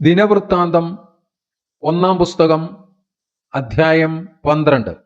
ദിനവൃത്താന്തം ഒന്നാം പുസ്തകം അധ്യായം പന്ത്രണ്ട്.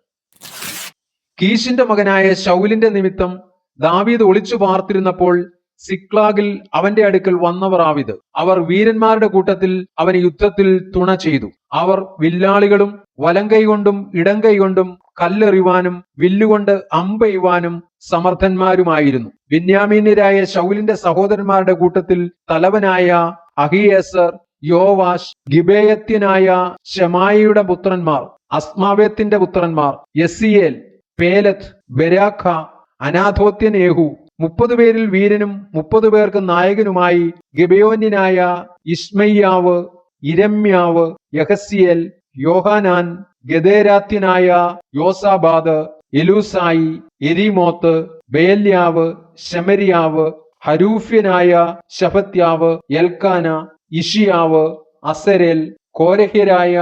കീശിന്റെ മകനായ ശൗലിന്റെ നിമിത്തം ദാവീദ് ഒളിച്ചു പാർത്തിരുന്നപ്പോൾ സിക്ലാഗിൽ അവന്റെ അടുക്കൽ വന്നവർ ആവിത്. അവർ വീരന്മാരുടെ കൂട്ടത്തിൽ അവന് യുദ്ധത്തിൽ തുണ ചെയ്തു. അവർ വില്ലാളികളും വലങ്കൈ കൊണ്ടും ഇടങ്കൈ കൊണ്ടും കല്ലെറിയുവാനും വില്ലുകൊണ്ട് അമ്പെയ്യുവാനും സമർത്ഥന്മാരുമായിരുന്നു. ബെന്യാമീന്യരായ ശൗലിന്റെ സഹോദരന്മാരുടെ കൂട്ടത്തിൽ തലവനായ അഹിയേസർ യോവാഷ് ഗിബേയത്യനായ ഷെമായിയുടെ പുത്രന്മാർ അസ്മാവേത്തിന്റെ പുത്രന്മാർ യസിയേൽ പേലത്ത് ബെരാഖ അനാഥോത്യൻ യേഹു മുപ്പത് പേരിൽ വീരനും മുപ്പത് പേർക്ക് നായകനുമായി ഗിബയോന്യനായ ഇസ്മയ്യാവ് ഇരമ്യാവ് യഹസിയേൽ യോഹാനാൻ ഗദേരാത്യനായ യോസാബാദ് എലൂസായി എരിമോത്ത് ബേല്യാവ് ശമരിയാവ് ഹരൂഫ്യനായ ശഫത്യാവ് എൽക്കാന ഇഷിയാവ് അസരേൽ കോരഹ്യരായ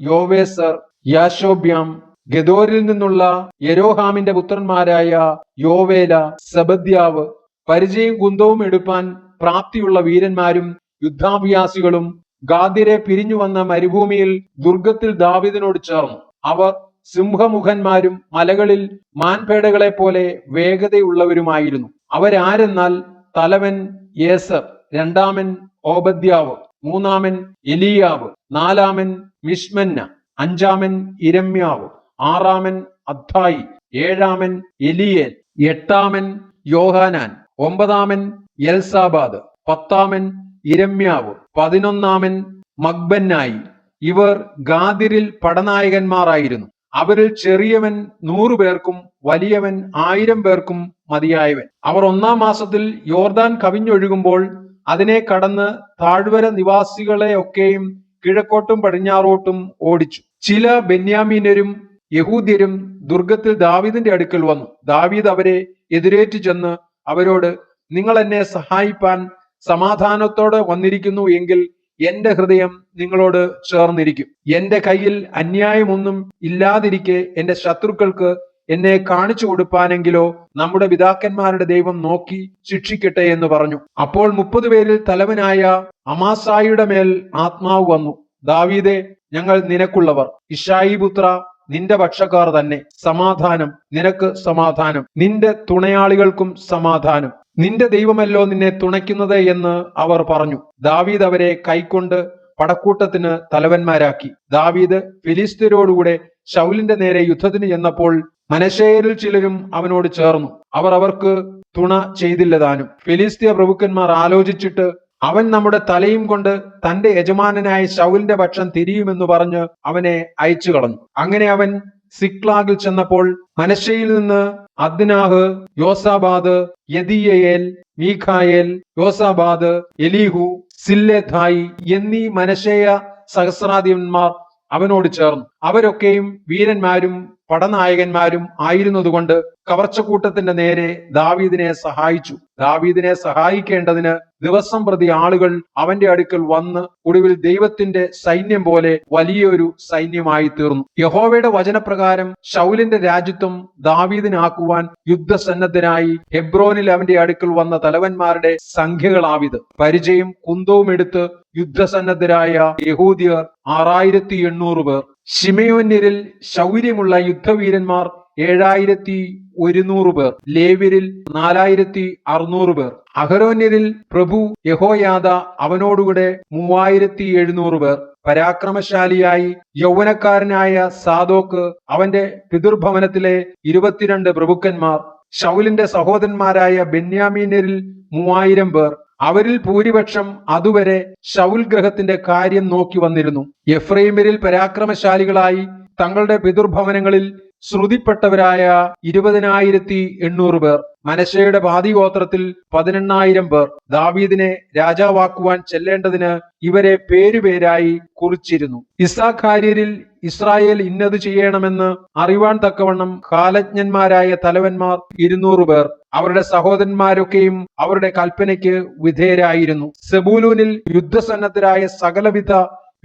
യോവേസർ യാശോബ്യാം ഗദോരിൽ നിന്നുള്ള യരോഹാമിന്റെ പുത്രന്മാരായ യോവേല സബദ്യാവ് പരിചയം കുന്തവും എടുപ്പാൻ പ്രാപ്തിയുള്ള വീരന്മാരും യുദ്ധാഭ്യാസികളും ഗാദിരെ പിരിഞ്ഞു വന്ന മരുഭൂമിയിൽ ദുർഗത്തിൽ ദാവിദിനോട് ചേർന്നു. അവർ സിംഹമുഖന്മാരും മലകളിൽ മാൻപേടകളെ പോലെ വേഗതയുള്ളവരുമായിരുന്നു. അവരാരെന്നാൽ തലവൻ യേസർ രണ്ടാമൻ ഓബദ്യാവ് മൂന്നാമൻ എലിയാവ് നാലാമൻ മിഷ്മന്ന അഞ്ചാമൻ ഇരമ്യാവ് ആറാമൻ അദ്ധായി ഏഴാമൻ എലിയേൽ എട്ടാമൻ യോഹാനാൻ ഒമ്പതാമൻ എൽസാബാദ് പത്താമൻ ഇരമ്യാവ് പതിനൊന്നാമൻ മക്ബന്നായി ഇവർ ഗാദിരിൽ പടനായകന്മാരായിരുന്നു. അവരിൽ ചെറിയവൻ നൂറു പേർക്കും വലിയവൻ ആയിരം പേർക്കും മതിയായവൻ. അവർ ഒന്നാം മാസത്തിൽ യോർദാൻ കവിഞ്ഞൊഴുകുമ്പോൾ അതിനെ കടന്ന് താഴ്വര നിവാസികളെ ഒക്കെയും കിഴക്കോട്ടും പടിഞ്ഞാറോട്ടും ഓടിച്ചു. ചില ബെന്യാമീനരും യഹൂദ്യരും ദുർഗത്തിൽ ദാവീദിന്റെ അടുക്കൽ വന്നു. ദാവീദ് അവരെ എതിരേറ്റു ചെന്ന് അവരോട് നിങ്ങൾ എന്നെ സഹായിപ്പാൻ സമാധാനത്തോടെ വന്നിരിക്കുന്നു എങ്കിൽ എന്റെ ഹൃദയം നിങ്ങളോട് ചേർന്നിരിക്കും. എന്റെ കയ്യിൽ അന്യായമൊന്നും ഇല്ലാതിരിക്കെ എന്റെ ശത്രുക്കൾക്ക് എന്നെ കാണിച്ചു കൊടുപ്പാനെങ്കിലോ നമ്മുടെ പിതാക്കന്മാരുടെ ദൈവം നോക്കി ശിക്ഷിക്കട്ടെ എന്ന് പറഞ്ഞു. അപ്പോൾ മുപ്പത് പേരിൽ തലവനായ അമാസായിയുടെ മേൽ ആത്മാവ് വന്നു. ദാവീദെ ഞങ്ങൾ നിനക്കുള്ളവർ. ഇഷായി പുത്ര നിന്റെ പക്ഷക്കാർ തന്നെ. സമാധാനം നിനക്ക് സമാധാനം. നിന്റെ തുണയാളികൾക്കും സമാധാനം. നിന്റെ ദൈവമല്ലോ നിന്നെ തുണയ്ക്കുന്നത് എന്ന് അവർ പറഞ്ഞു. ദാവീദ് അവരെ കൈക്കൊണ്ട് പടക്കൂട്ടത്തിന് തലവന്മാരാക്കി. ദാവീദ് ഫിലിസ്തീനോടുകൂടെ ശൗലിന്റെ നേരെ യുദ്ധത്തിന് ചെന്നപ്പോൾ മനശേരിൽ ചിലരും അവനോട് ചേർന്നു. അവർ അവർക്ക് തുണ ചെയ്തില്ലതാനും ഫിലിസ്തീയ പ്രഭുക്കന്മാർ ആലോചിച്ചിട്ട് അവൻ നമ്മുടെ തലയും കൊണ്ട് തന്റെ യജമാനനായ ശൗലിന്റെ പക്ഷം തിരിയുമെന്ന് പറഞ്ഞ് അവനെ അയച്ചു കളഞ്ഞു. അങ്ങനെ അവൻ സിക്ലാഗിൽ ചെന്നപ്പോൾ മനശയിൽ നിന്ന് അദ്നാഹ് യോസാബാദ് യദിയേൽ മീഖായേൽ യോസാബാദ് എലീഹു സില്ലെഥായി എന്നീ മനശേയ സഹസ്രാധിപന്മാർ അവനോട് ചേർന്നു. അവരൊക്കെയും വീരന്മാരും പടനായകന്മാരും ആയിരുന്നതുകൊണ്ട് കവർച്ചക്കൂട്ടത്തിന്റെ നേരെ ദാവീദിനെ സഹായിച്ചു. ദാവീദിനെ സഹായിക്കേണ്ടതിന് ദിവസം പ്രതി ആളുകൾ അവന്റെ അടുക്കൽ വന്ന് ഒടുവിൽ ദൈവത്തിന്റെ സൈന്യം പോലെ വലിയൊരു സൈന്യമായി തീർന്നു. യഹോവയുടെ വചനപ്രകാരം ശൗലിന്റെ രാജ്യത്വം ദാവീദിനാക്കുവാൻ യുദ്ധസന്നദ്ധനായി ഹെബ്രോനിൽ അവന്റെ അടുക്കൽ വന്ന തലവന്മാരുടെ സംഖ്യകളാവിത്. പരിചയം കുന്തവും എടുത്ത് യുദ്ധസന്നദ്ധരായ യഹൂദിയർ ആറായിരത്തി എണ്ണൂറ് പേർ. ശിമയോന്യരിൽ ശൗര്യമുള്ള യുദ്ധവീരന്മാർ ഏഴായിരത്തി ഒരുന്നൂറ് പേർ. ലേവ്യരിൽ നാലായിരത്തി അറുന്നൂറ് പേർ. അഹരോന്യരിൽ പ്രഭു യഹോയാദ അവനോടുകൂടെ മൂവായിരത്തി എഴുന്നൂറ് പേർ. പരാക്രമശാലിയായി യൗവനക്കാരനായ സാദോക്ക് അവന്റെ പിതൃഭവനത്തിലെ ഇരുപത്തിരണ്ട് പ്രഭുക്കന്മാർ. ഷൗലിന്റെ സഹോദരന്മാരായ ബെന്യാമീനരിൽ മൂവായിരം പേർ. അവരിൽ ഭൂരിപക്ഷം അതുവരെ ഷൗൽ ഗ്രഹത്തിന്റെ കാര്യം നോക്കി വന്നിരുന്നു. എഫ്രൈമരിൽ പരാക്രമശാലികളായി തങ്ങളുടെ പിതൃഭവനങ്ങളിൽ ശ്രുതിപ്പെട്ടവരായ ഇരുപതിനായിരത്തി എണ്ണൂറ് പേർ. മനശയുടെ പാതിഗോത്രത്തിൽ പതിനെണ്ണായിരം പേർ. ദാവീദിനെ രാജാവാക്കുവാൻ ചെല്ലേണ്ടതിന് ഇവരെ പേരുപേരായി കുറിച്ചിരുന്നു. ഇസാഖാര്യരിൽ ഇസ്രായേൽ ഇന്നത് ചെയ്യണമെന്ന് അറിവാൻ തക്കവണ്ണം കാലജ്ഞന്മാരായ തലവന്മാർ ഇരുന്നൂറ് പേർ. അവരുടെ സഹോദരന്മാരൊക്കെയും അവരുടെ കൽപ്പനയ്ക്ക് വിധേയരായിരുന്നു. സെബൂലൂനിൽ യുദ്ധസന്നദ്ധരായ സകലവിധ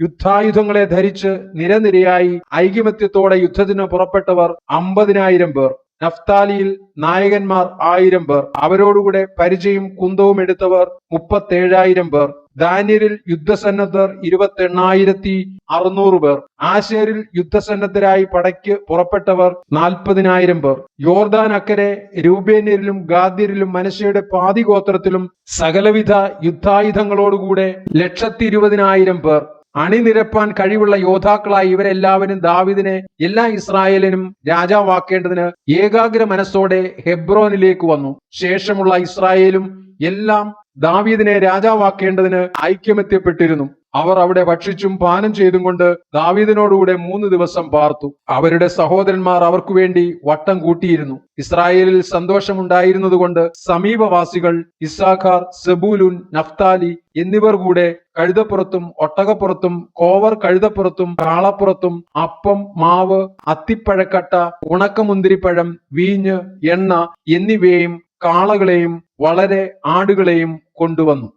യുദ്ധായുധങ്ങളെ ധരിച്ച് നിരനിരയായി ഐകമത്യത്തോടെ യുദ്ധത്തിന് പുറപ്പെട്ടവർ അമ്പതിനായിരം പേർ. നഫ്താലിയിൽ നായകന്മാർ ആയിരം പേർ. അവരോടുകൂടെ പരിചയം കുന്തവും എടുത്തവർ മുപ്പത്തേഴായിരം പേർ. ദാനിയരിൽ യുദ്ധസന്നദ്ധർ ഇരുപത്തി എണ്ണായിരത്തി അറുന്നൂറ് പേർ. ആശേരിൽ യുദ്ധസന്നദ്ധരായി പടയ്ക്ക് പുറപ്പെട്ടവർ നാൽപ്പതിനായിരം പേർ. യോർദാൻ അക്കരെ രൂപേന്യരിലും ഗാദ്യരിലും മനുഷ്യയുടെ പാതി ഗോത്രത്തിലും സകലവിധ യുദ്ധായുധങ്ങളോടുകൂടെ ലക്ഷത്തി ഇരുപതിനായിരം പേർ. അണിനിരപ്പാൻ കഴിവുള്ള യോദ്ധാക്കളായി ഇവരെല്ലാവരും ദാവിദിനെ എല്ലാ ഇസ്രായേലിനും രാജാവാക്കേണ്ടതിന് ഏകാഗ്ര മനസ്സോടെ ഹെബ്രോനിലേക്ക് വന്നു. ശേഷമുള്ള ഇസ്രായേലും എല്ലാം ദാവീദിനെ രാജാവാക്കേണ്ടതിന് ഐക്യമെത്തിയപ്പെട്ടിരുന്നു അവർ അവിടെ ഭക്ഷിച്ചും പാനം ചെയ്തും കൊണ്ട് ദാവീദിനോടുകൂടെ മൂന്ന് ദിവസം പാർത്തു. അവരുടെ സഹോദരന്മാർ അവർക്കു വേണ്ടി വട്ടം കൂട്ടിയിരുന്നു. ഇസ്രായേലിൽ സന്തോഷമുണ്ടായിരുന്നതുകൊണ്ട് സമീപവാസികൾ ഇസാഖാർ സെബൂലുൻ നഫ്താലി എന്നിവർ കൂടെ കഴുതപ്പുറത്തും ഒട്ടകപ്പുറത്തും കോവർ കഴുതപ്പുറത്തും കാളപ്പുറത്തും അപ്പം മാവ് അത്തിപ്പഴക്കട്ട ഉണക്കമുന്തിരിപ്പഴം വീഞ്ഞ് എണ്ണ എന്നിവയെയും കാളകളെയും വളരെ ആടുകളെയും കൊണ്ടുവന്നു.